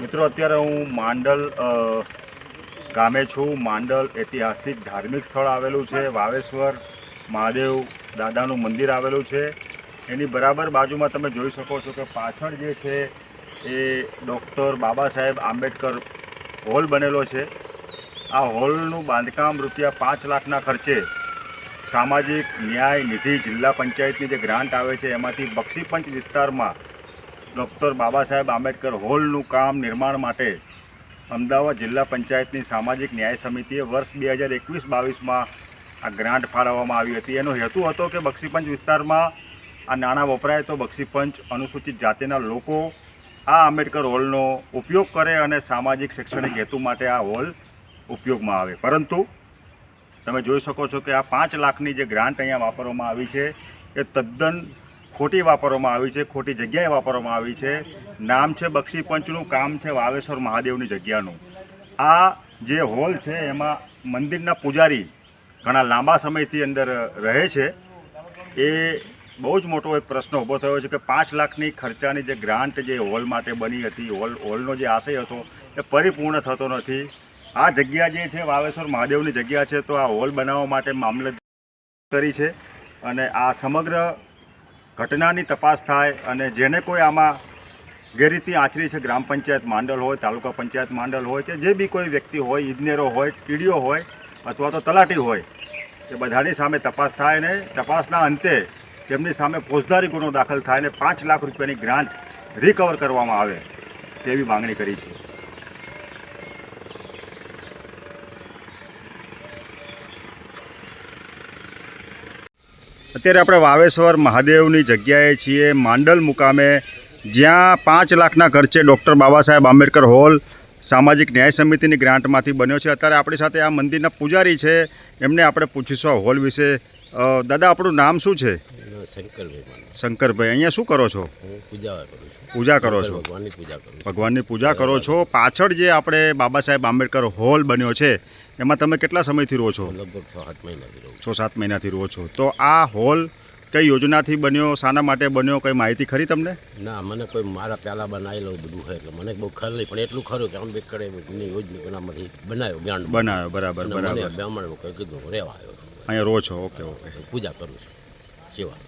મિત્રો, અત્યારે હું માંડલ ગામે છું. માંડલ ઐતિહાસિક ધાર્મિક સ્થળ આવેલું છે. વાવેશ્વર, મહાદેવ દાદાનું મંદિર આવેલું છે. એની બરાબર બાજુમાં તમે જોઈ શકો છો કે પાછળ જે છે એ ડૉક્ટર બાબા સાહેબ આંબેડકર હોલ બનેલો છે. આ હોલનું બાંધકામ રૂપિયા પાંચ લાખના ખર્ચે સામાજિક ન્યાય નિધિ જિલ્લા પંચાયતની જે ગ્રાન્ટ આવે છે, એમાંથી બક્ષીપંચ વિસ્તારમાં ડૉક્ટર બાબા સાહેબ આંબેડકર હોલનું કામ નિર્માણ માટે અમદાવાદ જિલ્લા પંચાયતની સામાજિક ન્યાય સમિતિએ વર્ષ બે હજાર એકવીસ બાવીસમાં આ ગ્રાન્ટ ફાળવવામાં આવી હતી. એનો હેતુ હતો કે બક્ષીપંચ વિસ્તારમાં આ નાણાં વપરાય તો બક્ષીપંચ અનુસૂચિત જાતિના લોકો આ આંબેડકર હોલનો ઉપયોગ કરે અને સામાજિક શૈક્ષણિક હેતુ માટે આ હોલ ઉપયોગમાં આવે. પરંતુ તમે જોઈ શકો છો કે આ પાંચ લાખની જે ગ્રાન્ટ અહીંયા વાપરવામાં આવી છે એ તદ્દન ખોટી વાપરવામાં આવી છે, ખોટી જગ્યાએ વાપરવામાં આવી છે. નામ છે બક્ષી પંચનું, કામ છે વાવેશ્વર મહાદેવની જગ્યાનું. આ જે હોલ છે, એમાં મંદિરના પૂજારી ઘણા લાંબા સમયથી અંદર રહે છે. એ બહુ જ મોટો એક પ્રશ્ન ઊભો થયો છે કે પાંચ લાખની ખર્ચાની જે ગ્રાન્ટ જે હોલ માટે બની હતી, હોલ, હોલનો જે આશય હતો, એ પરિપૂર્ણ થતો નથી. આ જગ્યા જે છે, વાવેશ્વર મહાદેવની જગ્યા છે, તો આ હોલ બનાવવા માટે મામલત કરી છે. અને આ સમગ્ર ઘટનાની તપાસ થાય અને જેને કોઈ આમાં ગેરરીતિ આચરી છે, ગ્રામ પંચાયત માંડલ હોય, તાલુકા પંચાયત માંડલ હોય કે જે બી કોઈ વ્યક્તિ હોય ઇજનેરો હોય, ટીડીઓ હોય અથવા તો તલાટી હોય, એ બધાની સામે તપાસ થાય ને તપાસના અંતે તેમની સામે ફોજદારી ગુનો દાખલ થાય ને પાંચ લાખ રૂપિયાની ગ્રાન્ટ રિકવર કરવામાં આવે તેવી માંગણી કરી છે. અત્યારે આપણે વાવેશ્વર મહાદેવની જગ્યાએ છીએ. માંડલ મુકામે, જ્યાં પાંચ લાખના ખર્ચે ડૉક્ટર બાબા સાહેબ આંબેડકર હોલ સામાજિક ન્યાય સમિતિની ગ્રાન્ટમાંથી બન્યો છે. અત્યારે આપણી સાથે આ મંદિરના પૂજારી છે. એમને આપણે પૂછીશું હોલ વિશે. દાદા આપણું નામ શું છે? શંકરભાઈ શંકરભાઈ અહીંયા શું કરો છો? હું પૂજા કરું છું. પૂજા કરો છો? ભગવાનની પૂજા કરું છું. ભગવાનની પૂજા કરો છો. પાછળ જે આપણે બાબા સાહેબ આંબેડકર હોલ બન્યો છે એમાં તમે કેટલા સમયથી રહો છો? લગભગ છ સાત મહિનાથી રહો છ. સાત મહિનાથી રહો છો. તો આ હોલ કઈ યોજનાથી બન્યો? શાના માટે બન્યો? કઈ માહિતી ખરી તમને? ના મને કોઈ મારા પહેલાં બનાવેલો બધું હોય એટલે મને બહુ ખરું નહીં પણ એટલું ખરું કે આંબેડકરે યોજનામાંથી બનાવ્યો જ્ઞાન બનાવ્યો બરાબર બરાબર. બ્રાહ્મણ કીધું રહેવા આવ્યો અહીંયા રહો છો ઓકે ઓકે. પૂજા કરું છું. સેવા.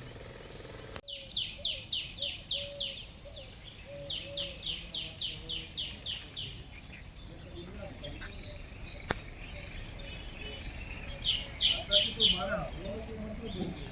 কিন্তু মানা বলছে